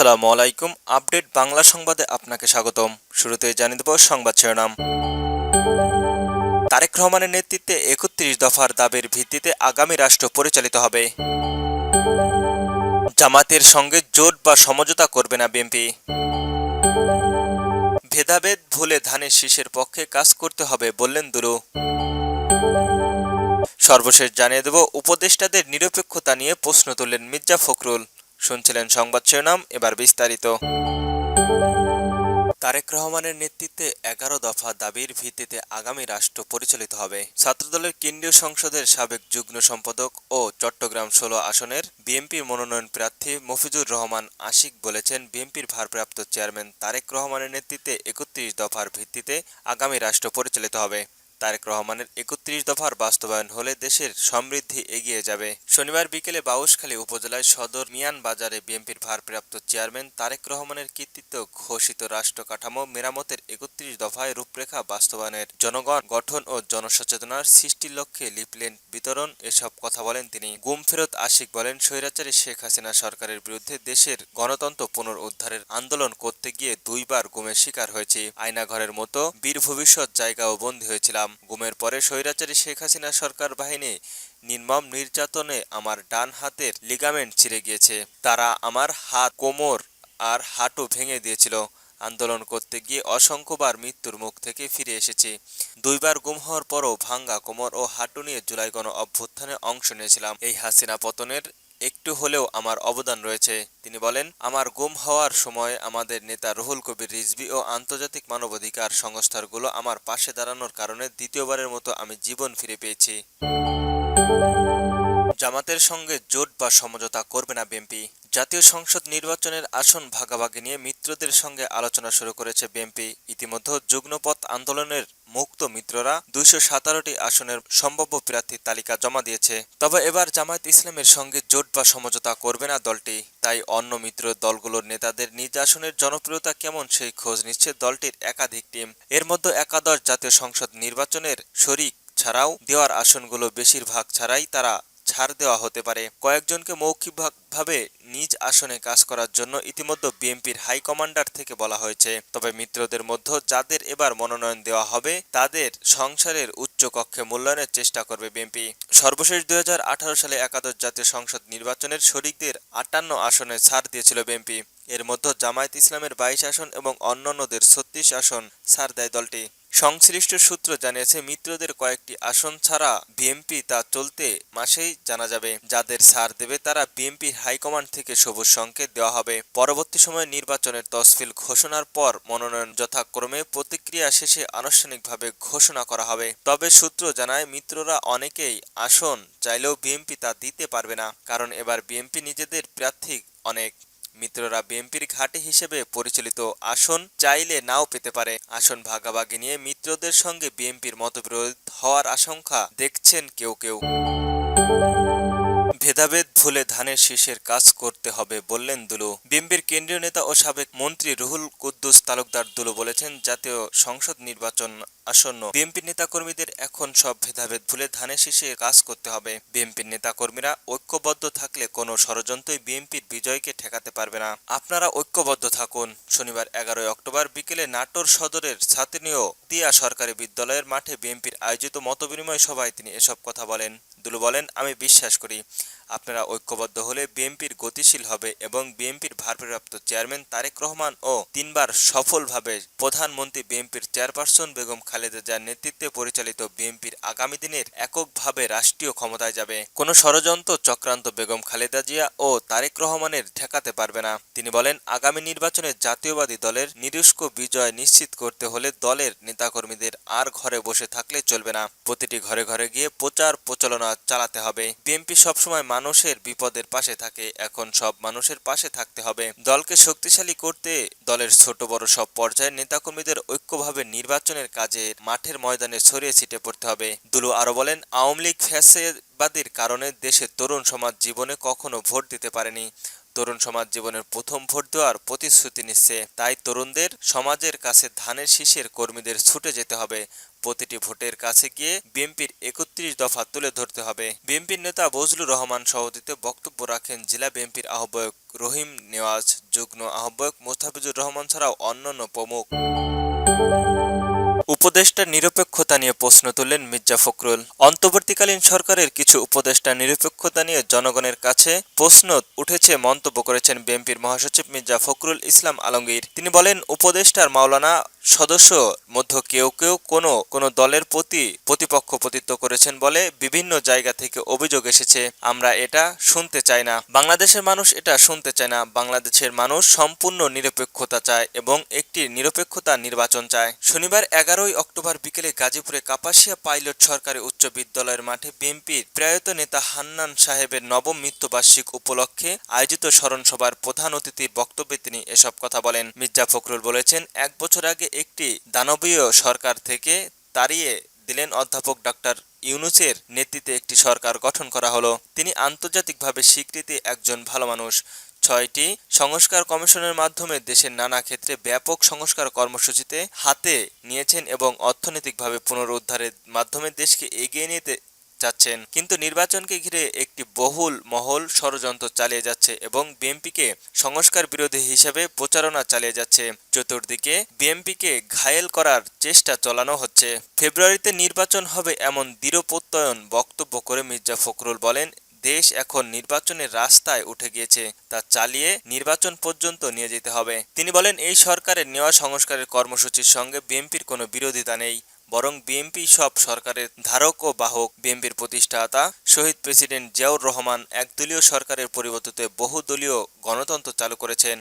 আসসালামু আলাইকুম। আপডেট বাংলা সংবাদে আপনাকে স্বাগতম। শুরুতে জানিয়ে দেব সংবাদ শিরোনাম। তারেক রহমানের নেতৃত্বে একত্রিশ দফার দাবির ভিত্তিতে আগামী রাষ্ট্র পরিচালিত হবে। জামাতের সঙ্গে জোট বা সমঝোতা করবে না বিএনপি। ভেদাভেদ ভুলে ধানের শীষের পক্ষে কাজ করতে হবে বললেন দুরু। সর্বশেষ জানিয়ে দেব, উপদেষ্টাদের নিরপেক্ষতা নিয়ে প্রশ্ন তুললেন মির্জা ফখরুল। শুনছিলেন সংবাদ শিরোনাম, এবার বিস্তারিত। তারেক রহমানের নেতৃত্বে এগারো দফা দাবির ভিত্তিতে আগামী রাষ্ট্র পরিচালিত হবে। ছাত্রদলের কেন্দ্রীয় সংসদের সাবেক যুগ্ম সম্পাদক ও চট্টগ্রাম ষোলো আসনের বিএনপির মনোনয়ন প্রার্থী মফিজুর রহমান আশিক বলেছেন, বিএনপির ভারপ্রাপ্ত চেয়ারম্যান তারেক রহমানের নেতৃত্বে একত্রিশ দফার ভিত্তিতে আগামী রাষ্ট্র পরিচালিত হবে। তারেক রহমানের একত্রিশ দফার বাস্তবায়ন হলে দেশের সমৃদ্ধি এগিয়ে যাবে। শনিবার বিকেলে বাউশখালী উপজেলায় সদর মিয়ান বাজারে বিএনপির ভারপ্রাপ্ত চেয়ারম্যান তারেক রহমানের কৃতিত্ব ঘোষিত রাষ্ট্র কাঠামো মেরামতের একত্রিশ দফায় রূপরেখা বাস্তবায়নের। জনগণ, গঠন ও জনসচেতনার সৃষ্টির লক্ষ্যে লিপলেন বিতরণ, এসব কথা বলেন তিনি। গুম ফেরত আশিক বলেন, স্বৈরাচারী শেখ হাসিনা সরকারের বিরুদ্ধে দেশের গণতন্ত্র পুনরুদ্ধারের আন্দোলন করতে গিয়ে দুইবার গুমের শিকার হয়েছি। আয়নাঘরের মতো বীর ভবিষ্যৎ জায়গাও বন্দী হয়েছিলাম। গুমের পরে স্বৈরাচারী শেখ হাসিনা সরকার বাহিনী নির্মম নির্যাতনে আমার ডান হাতের লিগামেন্ট ছিঁড়ে গিয়েছে। তারা আমার হাত, কোমর আর হাঁটু ভেঙে দিয়েছিল। আন্দোলন করতে গিয়ে অসংখ্যবার মৃত্যুর মুখ থেকে ফিরে এসেছি। দুইবার গুম হওয়ার পরও ভাঙ্গা কোমর ও হাঁটু নিয়ে জুলাই গণ অভ্যুত্থানে অংশ নিয়েছিলাম। এই হাসিনা পতনের একটু হলেও আমার অবদান রয়েছে। তিনি বলেন, আমার গুম হওয়ার সময় আমাদের নেতা রুহুল কবির, রিজভি ও আন্তর্জাতিক মানবাধিকার সংস্থারগুলো আমার পাশে দাঁড়ানোর কারণে দ্বিতীয়বারের মতো আমি জীবন ফিরে পেয়েছি। জামাতের সঙ্গে জোট বা সমঝোতা করবে না বিএনপি। জাতীয় সংসদ নির্বাচনের আসন ভাগাভাগি নিয়ে মিত্রদের সঙ্গে আলোচনা শুরু করেছে বিএনপি। ইতিমধ্যে যুগ্মপথ আন্দোলনের মুক্ত মিত্ররা দুইশো সাতারোটি আসনের সম্ভাব্য প্রার্থীর তালিকা জমা দিয়েছে। তবে এবার জামায়াত ইসলামের সঙ্গে জোট বা সমঝোতা করবে না দলটি। তাই অন্য মিত্র দলগুলোর নেতাদের নিজ আসনের জনপ্রিয়তা কেমন সেই খোঁজ নিচ্ছে দলটির একাধিক টিম। এর মধ্যে একাদশ জাতীয় সংসদ নির্বাচনের শরিক ছাড়াও দেওয়ার আসনগুলো বেশিরভাগ ছাড়াই তারা ছাড় দেওয়া হতে পারে। কয়েকজনকে মৌখিকভাবে নিজ আসনে কাজ করার জন্য ইতিমধ্যে বিএনপির হাইকমান্ডার থেকে বলা হয়েছে। তবে মিত্রদের মধ্যে যাদের এবার মনোনয়ন দেওয়া হবে, তাদের সংসারের উচ্চ কক্ষে মূল্যায়নের চেষ্টা করবে বিএনপি। সর্বশেষ দুই হাজার আঠারো সালে একাদশ জাতীয় সংসদ নির্বাচনের শরিকদের আটান্ন আসনে ছাড় দিয়েছিল বিএনপি। এর মধ্যে জামায়াত ইসলামের বাইশ আসন এবং অন্যান্যদের ছত্রিশ আসন ছাড় দেয় দলটি। সংশ্লিষ্ট সূত্র জানিয়েছে, মিত্রদের কয়েকটি আসন ছাড়া বিএনপি তা চলতে মাসেই জানা যাবে। যাদের ছাড় দেবে তারা বিএনপির হাইকমান্ড থেকে সবুজ সংকেত দেওয়া হবে। পরবর্তী সময়ে নির্বাচনের তসফিল ঘোষণার পর মনোনয়ন যথাক্রমে প্রতিক্রিয়া শেষে আনুষ্ঠানিকভাবে ঘোষণা করা হবে। তবে সূত্র জানায়, মিত্ররা অনেকেই আসন চাইলেও বিএনপি তা দিতে পারবে না, কারণ এবার বিএনপি নিজেদের প্রার্থী অনেক। মিত্ররা বিএনপির ঘাঁটি হিসেবে পরিচালিত আসন চাইলে নাও পেতে পারে। আসন ভাগাভাগি নিয়ে মিত্রদের সঙ্গে বিএনপির মতবিরোধ হওয়ার আশঙ্কা দেখছেন কেউ কেউ। ভেদাভেদ ভুলে ধানের শীষের কাজ করতে হবে বললেন দুলু। বিএনপির কেন্দ্রীয় নেতা ও সাবেক মন্ত্রী রুহুল কুদ্দুস তালুকদার দুলু বলেছেন, জাতীয় সংসদ নির্বাচন আসন্ন। বিএনপির নেতাকর্মীদের এখন সব ভেদাভেদ ভুলে ধানের শীষে কাজ করতে হবে। বিএনপির নেতাকর্মীরা ঐক্যবদ্ধ থাকলে কোনো ষড়যন্ত্রই বিএনপির বিজয়কে ঠেকাতে পারবে না। আপনারা ঐক্যবদ্ধ থাকুন। শনিবার এগারোই অক্টোবর বিকেলে নাটোর সদরের ছাত্রীয় তিয়া সরকারি বিদ্যালয়ের মাঠে বিএনপির আয়োজিত মতবিনিময় সভায় তিনি এসব কথা বলেন। দুলু বলেন, আমি বিশ্বাস করি আপনারা ঐক্যবদ্ধ হলে বিএনপির গতিশীল হবে এবং বিএনপির ভারপ্রাপ্ত চেয়ারম্যান তারেক রহমান ও তিনবার সফলভাবে প্রধানমন্ত্রী বিএনপির চেয়ারপারসন বেগম খালেদা জিয়ার নেতৃত্বে পরিচালিত বিএনপির আগামী দিনের এককভাবে রাষ্ট্রীয় ক্ষমতায় যাবে। কোনো ষড়যন্ত্র চক্রান্ত বেগম খালেদা জিয়া ও তারেক রহমানের ঠেকাতে পারবে না। তিনি বলেন, আগামী নির্বাচনে জাতীয়বাদী দলের নিরুষ্ক বিজয় নিশ্চিত করতে হলে দলের নেতাকর্মীদের আর ঘরে বসে থাকলে চলবে না। প্রতিটি ঘরে ঘরে গিয়ে প্রচার প্রচারণা চালাতে হবে। বিএনপি সবসময় মানুষের বিপদের পাশে থাকে। এখন সব মানুষের পাশে থাকতে হবে। দলকে শক্তিশালী করতে দলের ছোট বড় সব পর্যায়ের নেতাকর্মীদের ঐক্যভাবে নির্বাচনের কাজে মাঠের ময়দানে ছড়িয়ে ছিটে পড়তে হবে। দুলু আরও বলেন, আওয়ামী লীগ ফ্যাসেবাদীর কারণে দেশের তরুণ সমাজ জীবনে কখনো ভোট দিতে পারেনি। তরুণ সমাজ জীবনের প্রথম ভোট দেওয়ার প্রতিশ্রুতি নিচ্ছে। তাই তরুণদের সমাজের কাছে ধানের শীষের কর্মীদের ছুটে যেতে হবে। প্রতিটি ভোটের কাছে গিয়ে বিএনপির একত্রিশ দফা তুলে ধরতে হবে। বিএনপির নেতা বজলুর রহমান সভাপতিত্বে বক্তব্য রাখেন জেলা বিএনপির আহ্বায়ক রহিম নেওয়াজ, যুগ্ম আহ্বায়ক মোস্তাফিজুর রহমান ছাড়াও অন্যান্য প্রমুখ। উপদেষ্টার নিরপেক্ষতা নিয়ে প্রশ্ন তুললেন মির্জা ফখরুল। অন্তর্বর্তীকালীন সরকারের কিছু উপদেষ্টার নিরপেক্ষতা নিয়ে জনগণের কাছে প্রশ্ন উঠেছে মন্তব্য করেছেন বিএনপির মহাসচিব মির্জা ফখরুল ইসলাম আলমগীর। তিনি বলেন, উপদেষ্টার মাওলানা সদস্য মধ্য কেউ কেউ কোনো কোনো দলের প্রতি প্রতিপক্ষ প্রতিত্ব করেছেন বলে বিভিন্ন জায়গা থেকে অভিযোগ এসেছে। আমরা এটা শুনতে চাই না। বাংলাদেশের মানুষ এটা শুনতে চায় না। বাংলাদেশের মানুষ সম্পূর্ণ নিরপেক্ষতা চায় এবং একটি নিরপেক্ষতা নির্বাচন চায়। শনিবার এগারোই অক্টোবর বিকেলে গাজীপুরে কাপাসিয়া পাইলট সরকারি উচ্চ বিদ্যালয়ের মাঠে বিএনপির প্রয়াত নেতা হান্নান সাহেবের নবম মৃত্যুবার্ষিক উপলক্ষে আয়োজিত স্মরণ সভার প্রধান অতিথির বক্তব্যে তিনি এসব কথা বলেন। মির্জা ফখরুল বলেছেন, এক বছর আগে একটি দানবীয় সরকার থেকে তাড়িয়ে দিলেন অধ্যাপক ডক্টর ইউনুসের নেতৃত্বে একটি সরকার গঠন করা হলো। তিনি আন্তর্জাতিকভাবে স্বীকৃতি একজন ভালো মানুষ। ছয়টি সংস্কার কমিশনের মাধ্যমে দেশের নানা ক্ষেত্রে ব্যাপক সংস্কার কর্মসূচিতে হাতে নিয়েছেন এবং অর্থনৈতিকভাবে পুনরুদ্ধারের মাধ্যমে দেশকে এগিয়ে নিতে যাচ্ছেন। কিন্তু নির্বাচনকে ঘিরে একটি বহুল মহল ষড়যন্ত্র চালিয়ে যাচ্ছে এবং বিএনপিকে সংস্কার বিরোধী হিসেবে প্রচারণা চালিয়ে যাচ্ছে। চতুর্দিকে বিএনপিকে ঘায়েল করার চেষ্টা চালানো হচ্ছে। ফেব্রুয়ারিতে নির্বাচন হবে এমন দৃঢ় প্রত্যয়ন বক্তব্য করে মির্জা ফখরুল বলেন, দেশ এখন নির্বাচনের রাস্তায় উঠে গিয়েছে। তা চালিয়ে নির্বাচন পর্যন্ত নিয়ে যেতে হবে। তিনি বলেন, এই সরকারের নেওয়া সংস্কারের কর্মসূচির সঙ্গে বিএনপির কোনো বিরোধিতা নেই। বরং বিএনপি সব সরকারের ধারক ও বাহক বিএনপির প্রতিষ্ঠাতা শহীদ প্রেসিডেন্ট জিয়াউর রহমান একদলীয় সরকারের পরিবর্তিতে বহুদলীয় গণতন্ত্র চালু করেছেন।